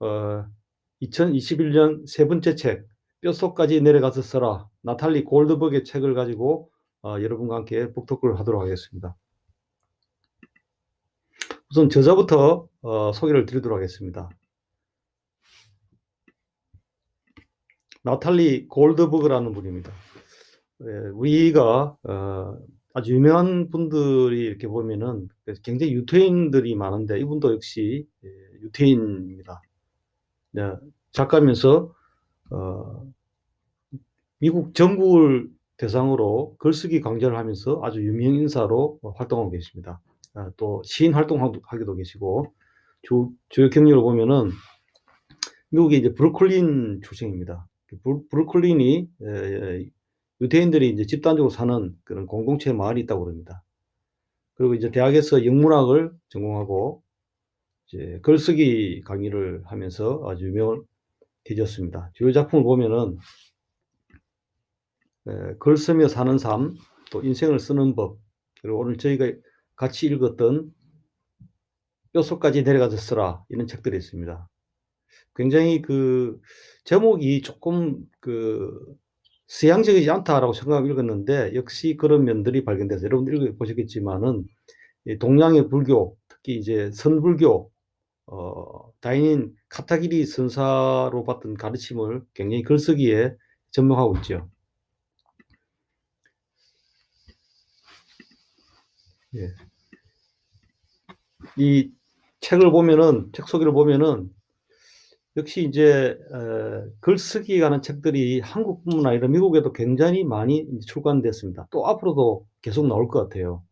어, 2021년 세 번째 책 뼛속까지 내려가서 써라 나탈리 골드버그의 책을 가지고 어, 여러분과 함께 북토크를 하도록 하겠습니다. 우선 저자부터 어, 소개를 드리도록 하겠습니다. 나탈리 골드버그라는 분입니다. 예, 우리가 어, 아주 유명한 분들이 이렇게 보면은 굉장히 유태인들이 많은데 이분도 역시 예, 유태인입니다. 네, 작가면서 어, 미국 전국을 대상으로 글쓰기 강좌를 하면서 아주 유명 인사로 활동하고 계십니다. 아, 또 시인 활동하기도 계시고 주, 주요 경력을 보면은 미국의 이제 브루클린 출생입니다. 브루, 브루클린이 에, 유태인들이 이제 집단적으로 사는 그런 공동체 마을이 있다고 그럽니다. 그리고 이제 대학에서 영문학을 전공하고 이제 글쓰기 강의를 하면서 아주 유명을 뒤졌습니다. 주요 작품을 보면은 에, 글 쓰며 사는 삶, 또 인생을 쓰는 법, 그리고 오늘 저희가 같이 읽었던 뼛속까지 내려가서 쓰라 이런 책들이 있습니다. 굉장히 그 제목이 조금 그 서양적이지 않다라고 생각하고 읽었는데 역시 그런 면들이 발견돼서 여러분 읽어보셨겠지만은 동양의 불교 특히 이제 선불교 어, 다인인 카타기리 선사로 받던 가르침을 굉장히 글쓰기에 접목하고 있죠. 예. 이 책을 보면은 책 소개를 보면은 역시 이제 어, 글쓰기에 관한 책들이 한국뿐만 아니라 미국에도 굉장히 많이 출간됐습니다. 또 앞으로도 계속 나올 것 같아요.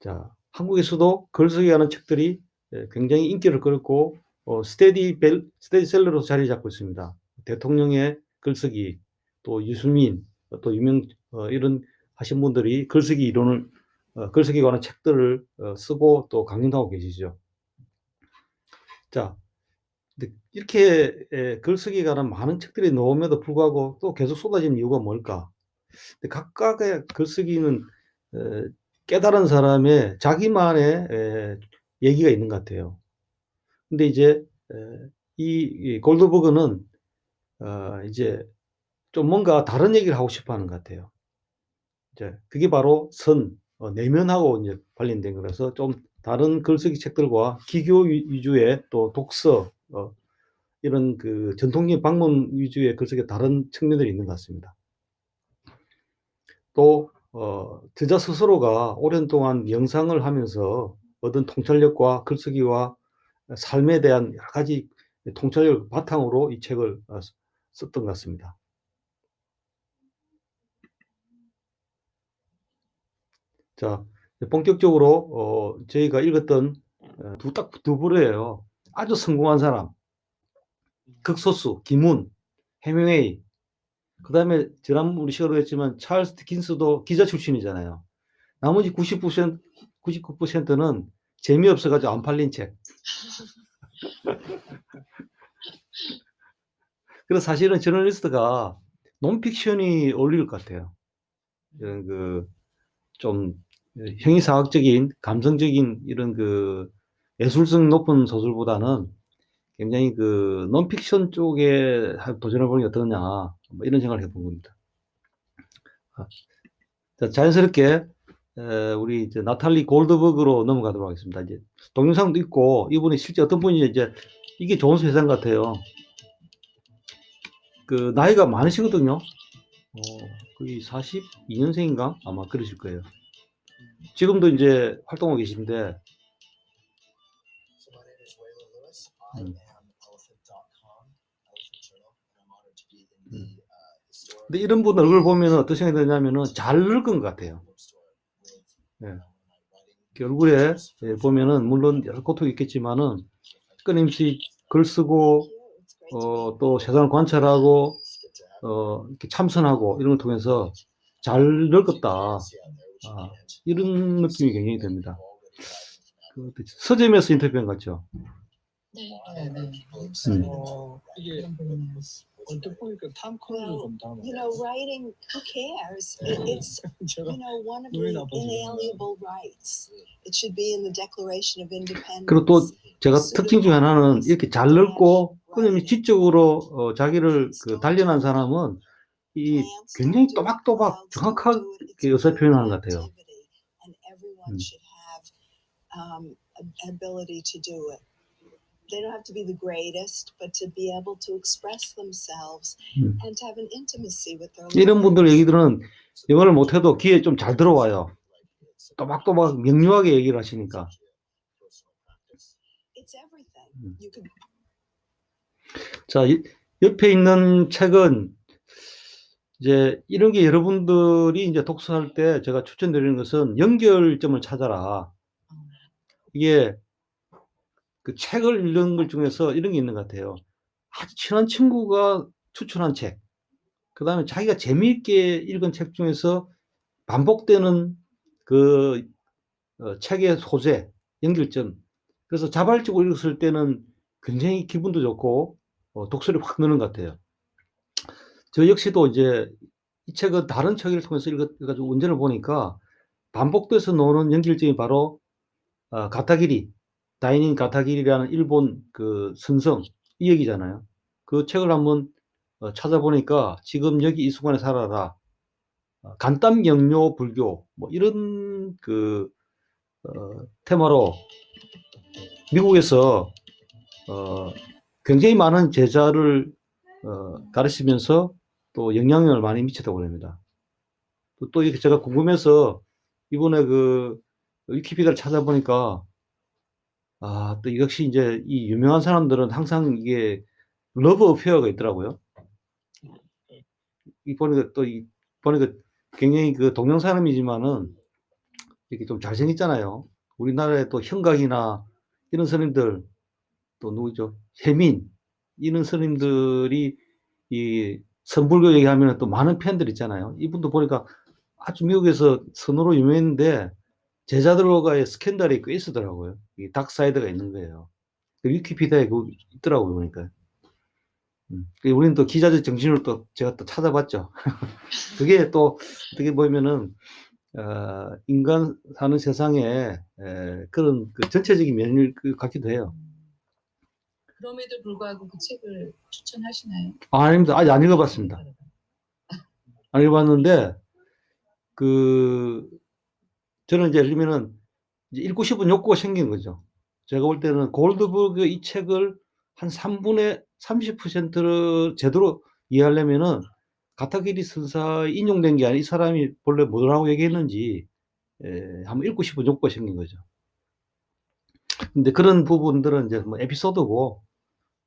자, 한국에서도 글쓰기에 관한 책들이 예, 굉장히 인기를 끌고 어, 스테디 벨, 스테디셀러로 자리 잡고 있습니다. 대통령의 글쓰기, 또 유수민, 또 유명 어, 이런 하신 분들이 글쓰기 이론을 어, 글쓰기에 관한 책들을 어, 쓰고 또 강연도 하고 계시죠. 자, 이렇게 에, 글쓰기에 관한 많은 책들이 나옴에도 불구하고 또 계속 쏟아지는 이유가 뭘까? 각각의 글쓰기는 에, 깨달은 사람의 자기만의 에, 얘기가 있는 것 같아요. 근데 이제 이 골드버그는 어, 이제 좀 뭔가 다른 얘기를 하고 싶어 하는 것 같아요. 이제 그게 바로 선, 어, 내면하고 이제 관련된 거라서 좀 다른 글쓰기 책들과 기교 위주의 또 독서, 어, 이런 그 전통적인 방문 위주의 글쓰기 다른 측면들이 있는 것 같습니다. 또, 어, 저자 스스로가 오랜 동안 영상을 하면서 얻은 통찰력과 글쓰기와 삶에 대한 여러 가지 통찰력을 바탕으로 이 책을 어, 썼던 것 같습니다. 자, 본격적으로 어, 저희가 읽었던 어, 두 부류예요. 아주 성공한 사람, 극소수, 김훈, 해밍웨이. 그 다음에 지난번 우리 시간도 했지만 찰스 디킨스도 기자 출신이잖아요. 나머지 90%, 99%는 재미없어가지고 안 팔린 책. 그래서 사실은 저널리스트가 논픽션이 어울릴 것 같아요. 이런 그, 좀, 형이사학적인, 감성적인 이런 그 예술성 높은 소설보다는 굉장히 그 논픽션 쪽에 도전해보는 게 어떠냐, 뭐 이런 생각을 해본 겁니다. 아, 자, 자연스럽게 우리 이제 나탈리 골드버그로 넘어가도록 하겠습니다. 이제 동영상도 있고 이분이 실제 어떤 분이 이제 이게 좋은 세상 같아요. 그 나이가 많으시거든요. 어, 거의 42년생인가 아마 그러실 거예요. 지금도 이제 활동하고 계신데. 음. 음. 근데 이런 분 얼굴 보면 어떤 생각이 드냐면은 잘 늙은 것 같아요. 예. 얼굴에 예, 보면은 물론 여러 고통이 있겠지만은 끊임없이 글 쓰고 어, 또 세상을 관찰하고 어, 이렇게 참선하고 이런 걸 통해서 잘 늙었다. 아, 이런 느낌이 굉장히 됩니다. 그 서점에서 인터뷰한 것 같죠? 네, 네. 음. 어, 이게 언뜻 보니까 탐 크루즈 좀 닮아. You know, writing, who cares? It, it's, 제가 you know, one of the inalienable rights. It should be in the Declaration of Independence. 그리고 또 제가 특징 중에 하나는 이렇게 잘 넓고 끊임이 지적으로 어, 자기를 그 단련한 사람은 이 굉장히 또박또박 정확하게 의사 표현하는 것 같아요. 음. They don't have to be the greatest, but to be able to express themselves 음. and to have an intimacy with their 이런 분들. 얘기들은 영어를 못해도 귀에 좀 잘 들어와요. 또박또박 명료하게 얘기를 하시니까. 음. 자, 이- 옆에 있는 책은 이제 이런 게 여러분들이 이제 독서할 때 제가 추천드리는 것은 연결점을 찾아라. 이게 그 책을 읽는 것 중에서 이런 게 있는 것 같아요. 아주 친한 친구가 추천한 책. 그 다음에 자기가 재미있게 읽은 책 중에서 반복되는 그 어, 책의 소재, 연결점. 그래서 자발적으로 읽었을 때는 굉장히 기분도 좋고 어, 독서를 확 느는 것 같아요. 저 역시도 이제 이 책은 다른 책을 통해서 읽어가지고 원전을 보니까 반복돼서 나오는 연결점이 바로 어, 가타기리, 다이닌 가타기리라는 일본 그 선성 이 얘기잖아요. 그 책을 한번 어, 찾아보니까 지금 여기 이 순간에 살아라, 어, 간담경료 불교 뭐 이런 그 어, 테마로 미국에서 어, 굉장히 많은 제자를 어, 가르치면서 또 영향력을 많이 미쳤다고 합니다. 또, 또 제가 궁금해서 이번에 그 위키피디아를 찾아보니까 아, 또 역시 이제 이 유명한 사람들은 항상 이게 러브 어페어가 있더라고요. 이 보니까 또 이 보니까 굉장히 그 동양 사람이지만은 이렇게 좀 잘생겼잖아요. 우리나라에 또 형각이나 이런 스님들 또 누구죠? 혜민 이런 스님들이 이 선불교 얘기하면 또 많은 팬들 있잖아요. 이분도 보니까 아주 미국에서 선으로 유명했는데 제자들과의 스캔들이 꽤 있었더라고요. 이 닥사이드가 있는 거예요. 그 위키피디아에 그 있더라고요, 보니까. 음. 그 우리는 또 기자적 정신으로 또 제가 또 찾아봤죠. 그게 또 어떻게 보면은 어, 인간 사는 세상에 에, 그런 그 전체적인 면을 그 갖기도 해요. 그럼에도 불구하고 그 책을 추천하시나요? 아, 아닙니다. 아직 안 읽어봤습니다. 안 읽어봤는데 그 저는 이제 들면은 이제 읽고 싶은 욕구가 생긴 거죠. 제가 볼 때는 골드버그 이 책을 한 3분의 30%를 제대로 이해하려면은 가타기리 선사에 인용된 게 아니라 이 사람이 본래 뭐라고 얘기했는지 에, 한번 읽고 싶은 욕구가 생긴 거죠. 근데 그런 부분들은 이제 뭐 에피소드고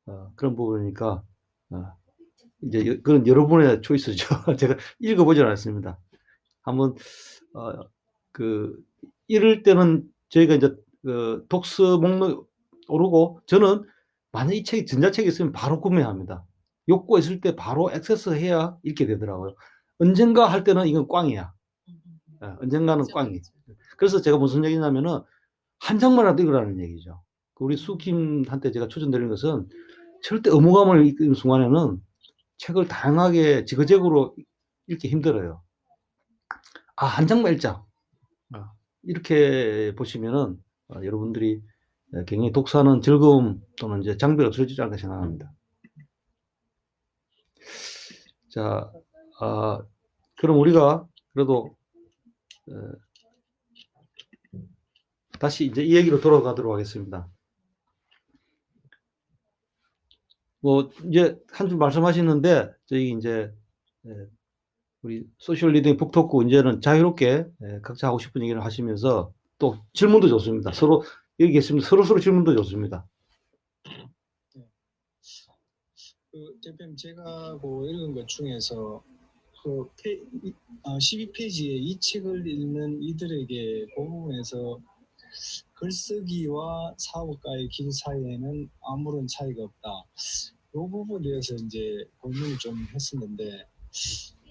어, 그런 부분이니까 어, 이제 여- 그건 여러분의 초이스죠. 제가 읽어보질 않았습니다. 한번 어, 그 이럴 때는 저희가 이제 그 독서 목록 오르고 저는 만약 이 책이 전자책이 있으면 바로 구매합니다. 욕구가 있을 때 바로 액세스 해야 읽게 되더라고요. 언젠가 할 때는 이건 꽝이야. 예, 언젠가는 꽝이. 그래서 제가 무슨 얘기냐면은 한 장만이라도 읽으라는 얘기죠. 그 우리 수김한테 제가 추천드리는 것은 절대 의무감을 읽는 순간에는 책을 다양하게 지그재그로 읽기 힘들어요. 아, 한 장만 읽자. 어, 이렇게 보시면은 어, 여러분들이 예, 굉장히 독서하는 즐거움 또는 이제 장벽이 없어지지 않을까 생각합니다. 자, 아, 그럼 우리가 그래도 어, 다시 이제 이 얘기로 돌아가도록 하겠습니다. 뭐 이제 한 줄 말씀하시는데 저희 이제 예, 우리 소셜 리딩 북토크 이제는 자유롭게 예, 각자 하고 싶은 얘기를 하시면서 또 질문도 좋습니다. 서로 여기 계시면 서로 서로 질문도 좋습니다. 그 대표님 제가 그 읽은 것 중에서 그 페, 이- 어, 12페이지에 이 책을 읽는 이들에게 그 부분에서 글쓰기와 사업가의 길 사이에는 아무런 차이가 없다. 이 부분에 대해서 이제 고민을 좀 했었는데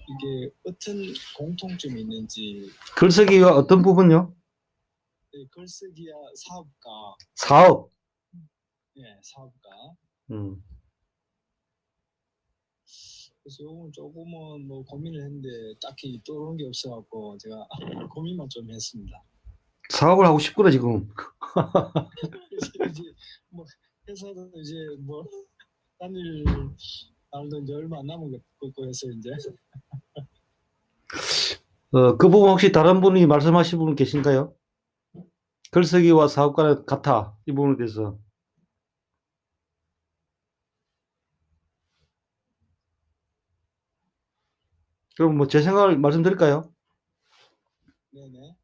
이게 어떤 공통점이 있는지 글쓰기가 어떤 부분요? 예, 글쓰기와 사업가, 사업. 예, 사업가. 음. 그래서 요건 조금은 뭐 고민을 했는데 딱히 떠오르는 게 없어갖고 제가 고민만 좀 했습니다. 사업을 하고 싶구나 지금. 그래서 이제 뭐 회사도 이제 뭐다 닐 날도 이제 얼마 안 남은 것고 해서 이제 어, 그 부분 혹시 다른 분이 말씀하실 분 계신가요? 글쓰기와 사업과는 같아. 이 부분에 대해서. 그럼 뭐 제 생각을 말씀드릴까요? 네네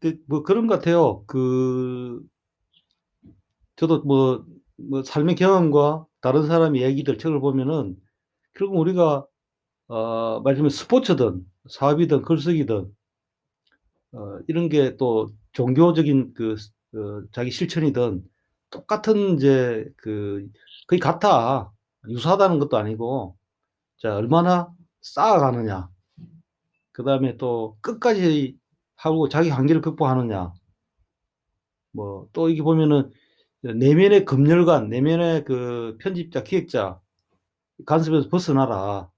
근데 뭐 그런 것 같아요. 그 저도 뭐, 뭐 삶의 경험과 다른 사람의 얘기들 책을 보면은 결국 우리가 어, 말하자면 스포츠든 사업이든 글쓰기든 어, 이런 게 또 종교적인 그 어, 자기 실천이든 똑같은 이제 그 거의 같아. 유사하다는 것도 아니고 자 얼마나 쌓아가느냐. 그 다음에 또 끝까지 하고 자기 한계를 극복하느냐. 뭐 또 이게 보면은 내면의 검열관, 내면의 그 편집자, 기획자 간섭에서 벗어나라.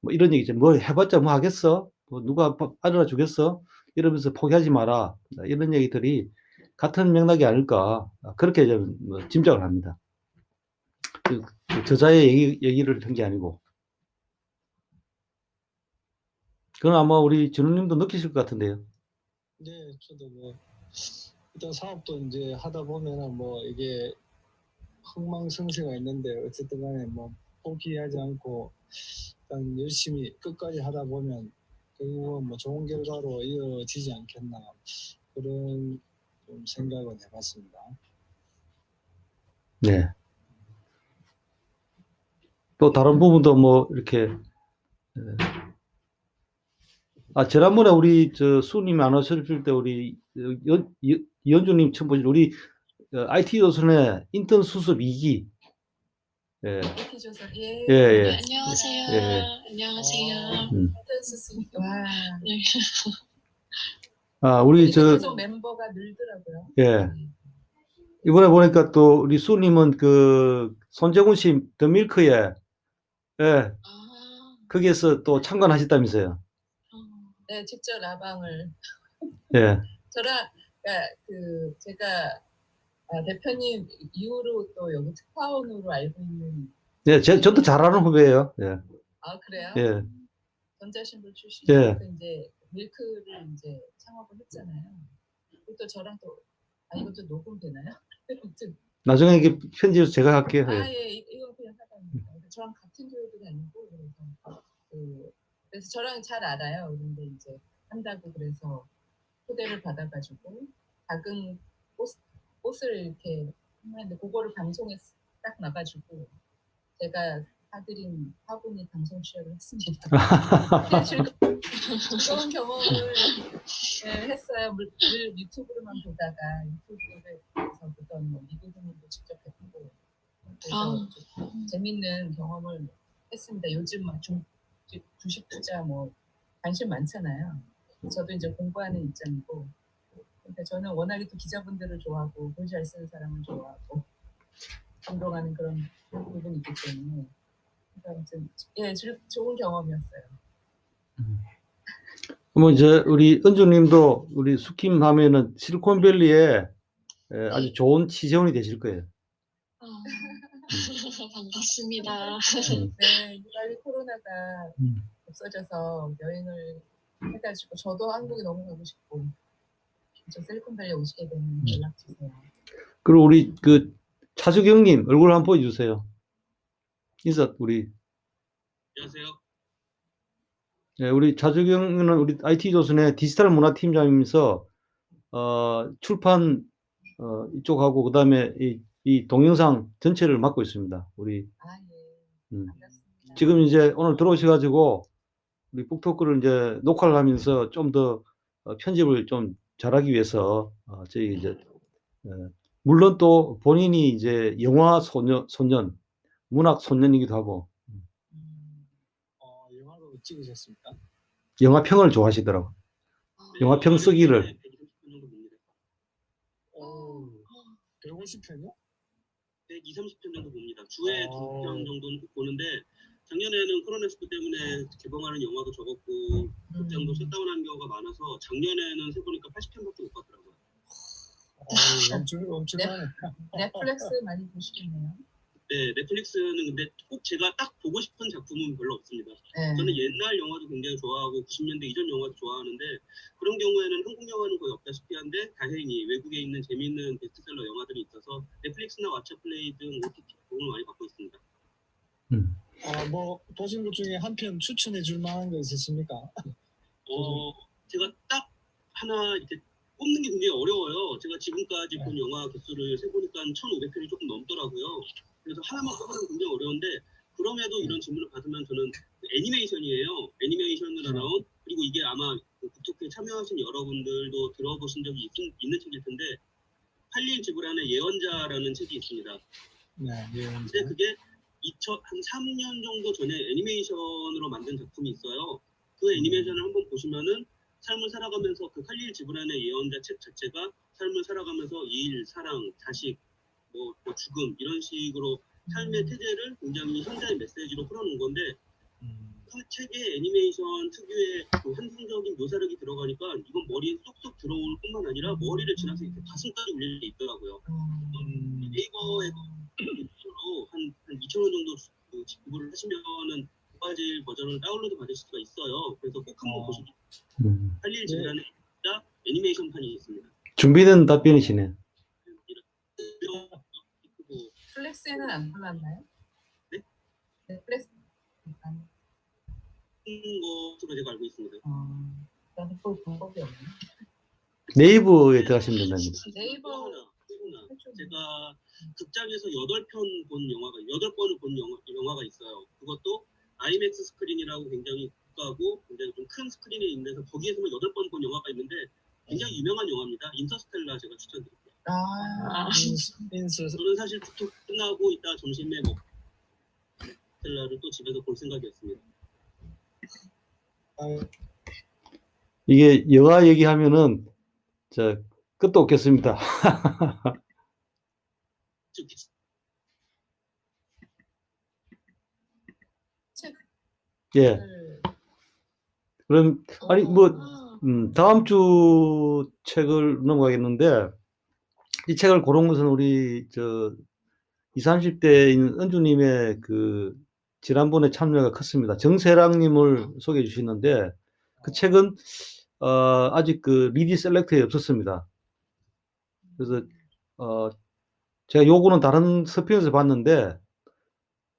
뭐 이런 얘기죠. 뭐 해봤자 뭐 하겠어? 뭐 누가 바- 알아라 주겠어? 이러면서 포기하지 마라. 이런 얘기들이 같은 맥락이 아닐까. 그렇게 좀 뭐 짐작을 합니다. 그- 그 저자의 얘기, 얘기를 한 게 아니고. 그건 아마 우리 준우님도 느끼실 것 같은데요. 네 저도 뭐 일단 사업도 이제 하다 보면은 뭐 이게 흥망성쇠가 있는데 어쨌든 간에 뭐 포기하지 않고 일단 열심히 끝까지 하다 보면 결국은 뭐 좋은 결과로 이어지지 않겠나 그런 좀 생각은 해봤습니다. 네. 또 다른 부분도 뭐 이렇게 예. 아 지난번에 우리 저 수님이 안 오셨을 때 우리 연, 연, 연주님 처음 보신 우리 IT 조선의 인턴 수습 2기 예. 줘서 예. 예, 예. 네, 안녕하세요. 예. 안녕하세요. 음. 인턴스 와. 아 우리 저 멤버가 늘더라고요. 예. 이번에 보니까 또 우리 수님은 그 손재군 씨 더 밀크에 예 아, 거기에서 또 참관하셨다면서요. 어, 네, 직접 라방을 예. 저랑 그러니까 그 제가 아, 대표님 이후로 또 여기 특파원으로 알고 있는 예, 제, 저도 잘 아는 후배예요. 예. 아 그래요? 예. 전자신문 출신 예. 그 이제 밀크를 이제 창업을 했잖아요. 그리고 또 저랑 또 아 이것도 녹음 되나요? 아무튼 나중에 이게 편집을 제가 할게요. 아 예. 예, 이- 이건 그냥 하다입니다. 저랑 같은 교육은 아니고 그래서 그 그래서 저랑 잘 알아요. 그런데 이제 한다고 그래서 초대를 받아가지고 작은 꽃, 꽃을 이렇게 했는데 그거를 방송에 딱 나가지고 제가 사드린 화분이 방송 출연을 했습니다. 네, 즐거운 경험을 예, 했어요. 물, 늘 유튜브로만 보다가 유튜브에서 보던 뭐 미국인도 직접 뵙고 그래서 아. 좀 재밌는 경험을 했습니다. 요즘 막 중, 주식 투자 뭐 관심 많잖아요. 저도 이제 공부하는 입장이고 그러니까 저는 워낙에 또 기자분들을 좋아하고 글 잘 쓰는 사람을 좋아하고 감동하는 그런 부분이 있기 때문에 그러니까 아무튼 예 즐- 좋은 경험이었어요. 뭐 이제 우리 은주님도 우리 수킴 하면은 실리콘밸리에 예, 아주 좋은 취재원이 되실 거예요. 어, 반갑습니다. 음. 네, 빨리 코로나가 음. 없어져서 여행을 해가지고 저도 한국에 너무 가고 싶고 저 실리콘밸리 오시게 되면 연락 주세요. 그리고 우리 그 차주경님 얼굴 한번 보여주세요. 인사 우리 안녕하세요. 예, 우리 차주경은 우리 IT 조선의 디지털 문화 팀장이면서 어, 출판 어, 이쪽하고 그다음에 이, 이 동영상 전체를 맡고 있습니다. 우리 아 예, 음. 지금 이제 오늘 들어오셔가지고 우리 북토크를 이제 녹화를 하면서 좀 더 편집을 좀 잘하기 위해서 어, 저희 이제 어, 물론 또 본인이 이제 영화 소년, 소년 문학 소년이기도 하고 음, 어, 영화도 찍으셨습니까? 영화 평을 좋아하시더라고. 영화 평 쓰기를 120분 정도 봅니다. 오, 150편이요? 120, 30편 정도 봅니다. 주에 어. 두편 정도 보는데 작년에는 코로나19 때문에 개봉하는 영화도 적었고 극장도 음. 셧다운한 경우가 많아서 작년에는 세보니까 80편밖에 못 봤더라고요. 어, 엄청 엄청나네. 넷플릭스 많이 보시겠네요. 네, 넷플릭스는 근데 꼭 제가 딱 보고 싶은 작품은 별로 없습니다. 네. 저는 옛날 영화도 굉장히 좋아하고 90년대 이전 영화도 좋아하는데 그런 경우에는 한국 영화는 거의 없다시피 한데 다행히 외국에 있는 재미있는 베스트셀러 영화들이 있어서 넷플릭스나 왓챠플레이 등 OTT 도움을 많이 받고 있습니다. 음. 아, 뭐 보신 것 중에 한 편 추천해 줄 만한 거 있으십니까? 어, 제가 딱 하나 이렇게 꼽는 게 굉장히 어려워요. 제가 지금까지 본 영화 개수를 세보니까 1,500편이 조금 넘더라고요. 그래서 하나만 꼽으면 굉장히 어려운데 그럼에도 이런 질문을 받으면 저는 그 애니메이션이에요. 애니메이션으로 나온 그리고 이게 아마 그 국토교에 참여하신 여러분들도 들어보신 적이 있, 있는 책일 텐데 팔리일 지브란의 예언자라는 책이 있습니다. 네, 예. 근데 그게 2000, 한 3년 정도 전에 애니메이션으로 만든 작품이 있어요. 그 애니메이션을 한번 보시면은 삶을 살아가면서 그 칼릴 지브란의 예언자 책 자체가 삶을 살아가면서 일, 사랑, 자식, 뭐, 뭐 죽음 이런 식으로 삶의 태제를 굉장히 현자의 메시지로 풀어놓은 건데 음, 그 책에 애니메이션 특유의 그 환상적인 묘사력이 들어가니까 이건 머리에 쏙쏙 들어올 뿐만 아니라 머리를 지나서 이렇게 가슴까지 울리는 게 있더라고요. 음, 네이버에 도로 한, 한 2,000원 정도 주- 그 지불을 하시면은 고화질 버전을 다운로드 받을 수가 있어요. 그래서 꼭 한번 어. 보시고 음. 할일 지라는 애니메이션판이 있습니다. 준비된 답변이시네. 넷플릭스에는 안 올랐나요? 네? 넷플릭스 안- 큰 것으로 제가 알고 있습니다. 어, 나도 볼 방법이 없네. 네이버에 들어가시면 된답니다. 또 네이버 하나, 하나. 해줘. 제가 극장에서 8편 본 영화가 8번을 본 영화, 영화가 있어요. 그것도 IMAX 스크린이라고 굉장히 고가고 굉장히 좀 큰 스크린에 있는데서 거기에서만 8번 본 영화가 있는데 굉장히 유명한 영화입니다. 인터스텔라 제가 추천드릴게요. 아, 인스, 인스 저는 사실 투톡 끝나고 이따 점심에 뭐 인터스텔라를 또 집에서 볼 생각이었습니다. 아, 이게 영화 얘기하면은 저 끝도 없겠습니다. 즉, 책을 예. 그럼 아니 뭐 음, 다음 주 책을 넘어가겠는데 이 책을 고른 것은 우리 저 20, 30대 있는 은주님의 그 지난번에 참여가 컸습니다. 정세랑님을 소개해 주시는데 그 책은 어, 아직 그 리디 셀렉트에 없었습니다. 그래서 어, 제가 요거는 다른 서평에서 봤는데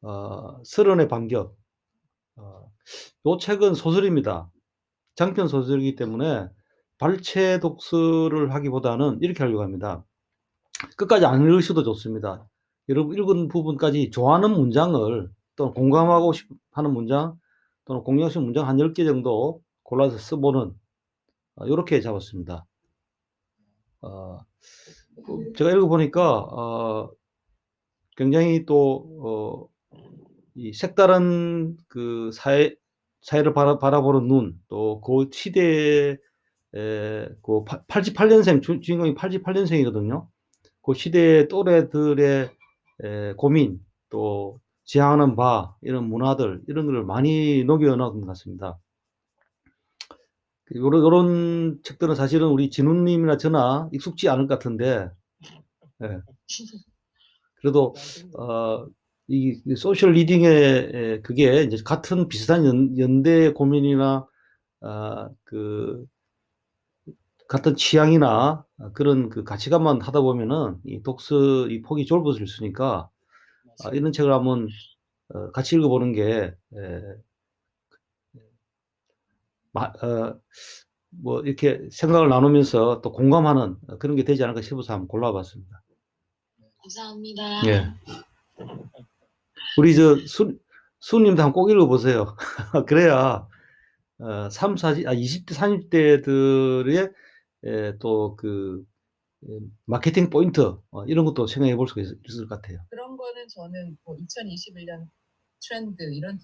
어, 서른의 반격. 어, 요 책은 소설입니다. 장편 소설이기 때문에 발췌 독서를 하기보다는 이렇게 하려고 합니다. 끝까지 안 읽으셔도 좋습니다. 여러분 읽은 부분까지 좋아하는 문장을 또는 공감하고 싶 하는 문장 또는 공유하신 문장 한 10개 정도 골라서 써보는 어, 요렇게 잡았습니다. 어, 그 제가 읽어보니까 어, 굉장히 또 어, 이 색다른 그 사회 사회를 바라, 바라보는 눈, 또 그 시대에 에, 그 88년생 주, 주인공이 88년생이거든요. 그 시대의 또래들의 에, 고민, 또 지향하는 바 이런 문화들 이런 걸 많이 녹여놓은 것 같습니다. 요런, 요런 책들은 사실은 우리 진우님이나 저나 익숙지 않을 것 같은데, 예. 그래도 어, 이, 이 소셜 리딩의 에, 그게 이제 같은 비슷한 연, 연대 고민이나 아, 그 같은 취향이나 그런 그 가치관만 하다 보면은 이 독서 이 폭이 좁아질 수 있으니까 아, 이런 책을 한번 어, 같이 읽어보는 게 에, 마, 어, 뭐 이렇게 생각을 나누면서 또 공감하는 그런 게 되지 않을까 싶어서 한번 골라봤습니다. 감사합니다. 예. 우리 저 수, 수님도 한번 꼭 읽어보세요. 그래야 어, 3, 40, 아, 20대, 30대들의 또그 마케팅 포인트 어, 이런 것도 생각해 볼 수가 있, 을 것 같아요. 그런 거는 저는 뭐 2021년 트렌드 이런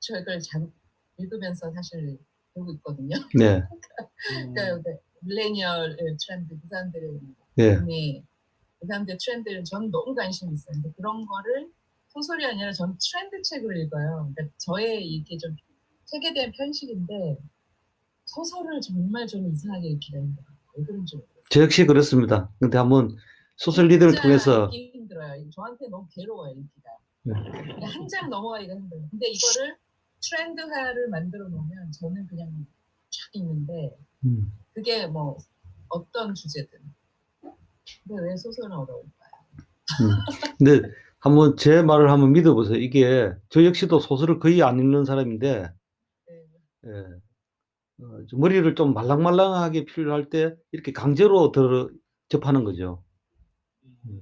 책을 잘 읽으면서 사실 보고 있거든요. 네, 음, 그러니까 밀레니얼 트렌드 그 사람들의 네, 네, 그 사람들 트렌드를 저는 너무 관심 있어요. 근데 그런 거를 소설이 아니라 전 트렌드 책을 읽어요. 그러니까 저의 이게 좀 책에 대한 편식인데 소설을 정말 좀 이상하게 힘들어요. 왜 그런지 모르겠어요. 저 역시 그렇습니다. 근데 한번 소설 진짜 통해서 힘들어요. 이거 저한테 너무 괴로워요 읽기가. 네. 한 장 넘어가기가 힘들어요. 근데 이거를 트렌드화를 만들어 놓으면 저는 그냥 쫙 읽는데 음, 그게 뭐 어떤 주제든. 근데 왜 소설은 어려울까요? 근데 한번 제 말을 한번 믿어보세요. 이게 저 역시도 소설을 거의 안 읽는 사람인데 네. 예, 어, 좀 머리를 좀 말랑말랑하게 필요할 때 이렇게 강제로 들어 접하는 거죠. 음.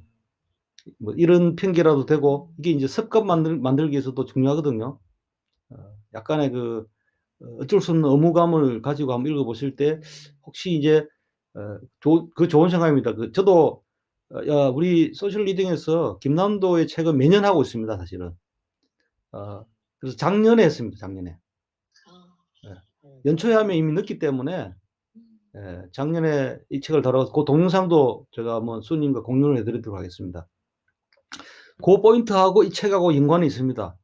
뭐 이런 핑계라도 되고 이게 이제 습관 만들, 만들기 위해서도 중요하거든요. 어, 약간의 그 어, 어쩔 수 없는 의무감을 가지고 한번 읽어보실 때 혹시 이제 어, 조, 그 좋은 생각입니다. 그 저도 어, 야, 우리 소셜 리딩에서 김남도의 책은 매년 하고 있습니다. 사실은. 어, 그래서 작년에 했습니다. 작년에. 아, 연초에 하면 이미 늦기 때문에 예, 작년에 이 책을 다뤄서 그 동영상도 제가 한번 수님과 공유를 해드리도록 하겠습니다. 그 포인트하고 이 책하고 연관이 있습니다.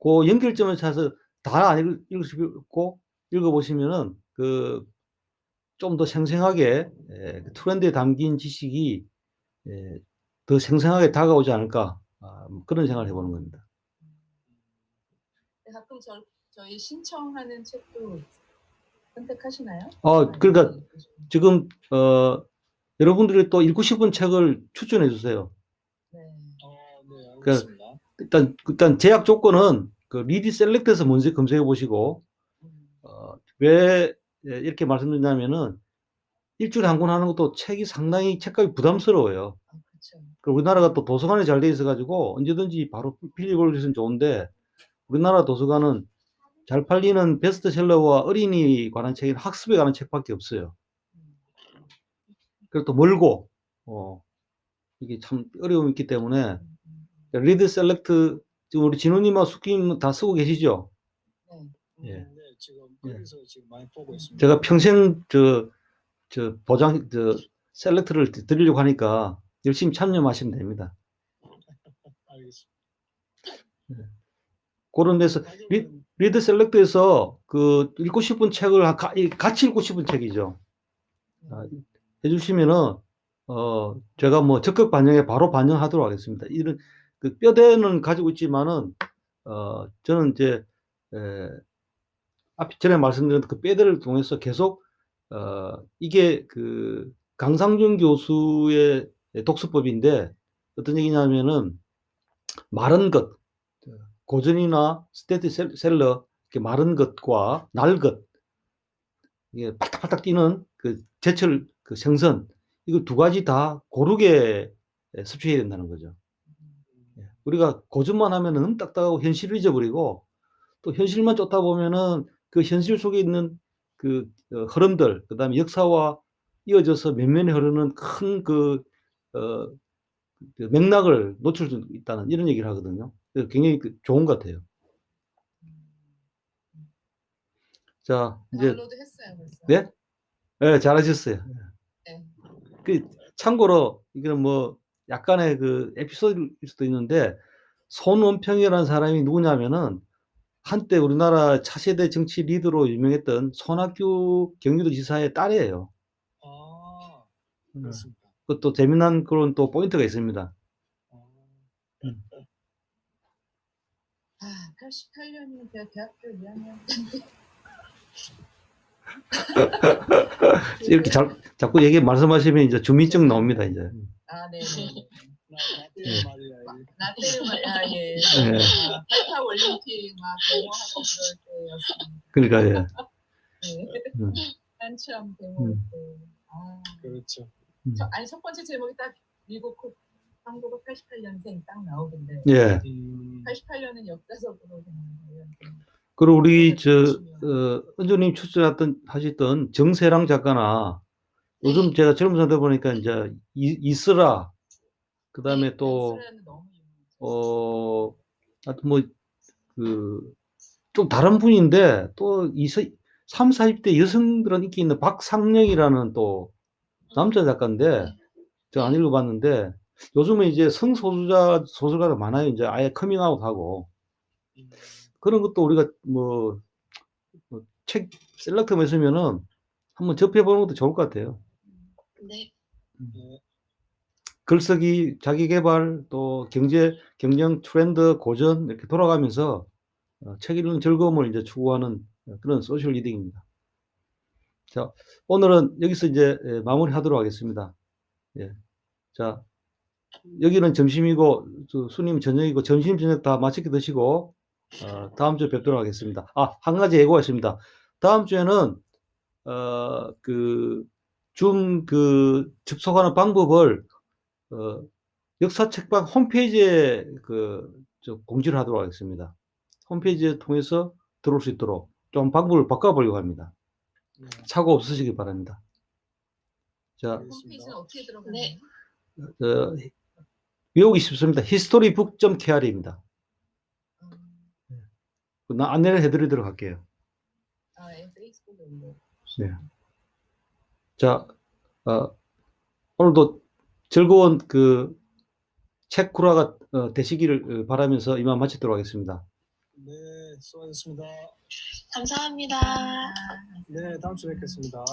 그 연결점을 찾아서 다안 읽으시고 읽어보시면은 그 좀 더 생생하게 예, 그 트렌드에 담긴 지식이 예, 더 생생하게 다가오지 않을까 아, 뭐 그런 생각을 해보는 겁니다. 근데 가끔 저, 저희 신청하는 책도 선택하시나요? 아, 그러니까 지금 어, 여러분들이 또 읽고 싶은 책을 추천해 주세요. 네. 어, 네, 그- 알겠습니다. 일단 일단 제약 조건은 그 리디 셀렉트에서 먼저 검색해 보시고 음. 어, 왜 예, 이렇게 말씀드리냐면은 일주일에 한 권 하는 것도 책이 상당히 책값이 부담스러워요. 아, 그렇죠. 그 우리나라가 또 도서관이 잘 돼 있어 가지고 언제든지 바로 빌리볼 수 있으면 좋은데 우리나라 도서관은 잘 팔리는 베스트셀러와 어린이 관한 책이 학습에 관한 책밖에 없어요. 음. 그리고 또 멀고 어, 이게 참 어려움이 있기 때문에 음, 음, 리드 셀렉트 지금 우리 진우님과 숙기님 다 쓰고 계시죠? 음. 예. 음, 네, 지금 그래서 지금 많이 보고 있습니다. 제가 평생 저, 저 보장, 저 셀렉트를 드- 드리려고 하니까 열심히 참여하시면 됩니다. 알겠습니다. 그런 데서 리, 리드 셀렉트에서 그 읽고 싶은 책을 하- 가- 이- 같이 읽고 싶은 책이죠. 아, 해주시면은 어 제가 뭐 적극 반영에 바로 반영하도록 하겠습니다. 이런 그 뼈대는 가지고 있지만은 어 저는 이제 에, 앞 전에 말씀드린 그 뼈대를 통해서 계속 어 이게 그 강상준 교수의 독서법인데 어떤 얘기냐면은 마른 것 고전이나 스테디셀러 이렇게 마른 것과 날 것, 이게 팔딱팔딱 뛰는 그 제철 그 생선, 이거 두 가지 다 고르게 예, 섭취해야 된다는 거죠. 예. 우리가 고전만 하면은 딱딱하고 현실을 잊어버리고 또 현실만 쫓다 보면은 그 현실 속에 있는 그 어, 흐름들, 그 다음에 역사와 이어져서 면면에 흐르는 큰 그, 어, 그 맥락을 놓칠 수 있다는 이런 얘기를 하거든요. 그래서 굉장히 그 좋은 것 같아요. 자, 이제 다운로드 했어요 벌써. 네? 예, 잘하셨어요. 네. 그 참고로 이거는 뭐 약간의 그 에피소드일 수도 있는데 손원평이라는 사람이 누구냐면은 한때 우리나라 차세대 정치 리더로 유명했던 손학규 경기도 지사의 딸이에요. 아, 음. 그렇습니다. 그것도 재미난 그런 또 포인트가 있습니다. 아, 아, 88년이면 제가 대학교 2학년 이렇게 자, 자꾸 얘기 말씀하시면 이제 주민증 나옵니다 이제. 아, 네. 때문에 말이야. 이게. 나 때는 말이야, 예. 예. 아, 88 올림픽 막 데모하고 그럴 때였습니다. 그러니까 예. 네. 음. 한참 데모할 음. 때. 아, 그렇죠. 음. 저, 아니 첫 번째 제목이 딱 미국 그 한국어 88년생 딱 나오던데. 예. 음, 88년은 역사적으로 그냥 그리고 우리 네, 저 어, 은주님 출전했던 하셨던 정세랑 작가나 요즘 제가 젊은 사람들 보니까 이제 이, 이스라 그다음에 또 네. 어, 하여튼 뭐, 그, 좀 다른 분인데, 또, 이서, 3, 40대 여성들은 인기 있는 박상령이라는 또, 남자 작가인데, 저안 읽어봤는데, 요즘은 이제 성소수자 소설가가 많아요. 이제 아예 커밍아웃하고 음, 그런 것도 우리가 뭐, 뭐책 셀렉트만 있으면은 한번 접해보는 것도 좋을 것 같아요. 네. 네. 글쓰기, 자기계발, 또 경제, 경영 트렌드, 고전 이렇게 돌아가면서 어, 책 읽는 즐거움을 이제 추구하는 그런 소셜 리딩입니다. 자, 오늘은 여기서 이제 예, 마무리하도록 하겠습니다. 예. 자, 여기는 점심이고 저 수님 저녁이고 점심 저녁 다 맛있게 드시고 어, 다음 주에 뵙도록 하겠습니다. 아, 한 가지 예고가 있습니다. 다음 주에는 어, 그, 줌, 그, 접속하는 방법을, 어, 역사 책방 홈페이지에 그, 저 공지를 하도록 하겠습니다. 홈페이지에 통해서 들어올 수 있도록 좀 방법을 바꿔보려고 합니다. 네. 사고 없으시기 바랍니다. 자, 홈페이지는 어떻게 들어가나요? 네. 어, 외우기 쉽습니다. historybook.kr입니다. 음, 나 안내를 해드리도록 할게요. 아, 예, 페이스북에 뭐. 네. 자, 어, 오늘도 즐거운 그책 구라가 어, 되시기를 어, 바라면서 이만 마치도록 하겠습니다. 네, 수고하셨습니다. 감사합니다. 아, 네, 다음 주에 뵙겠습니다.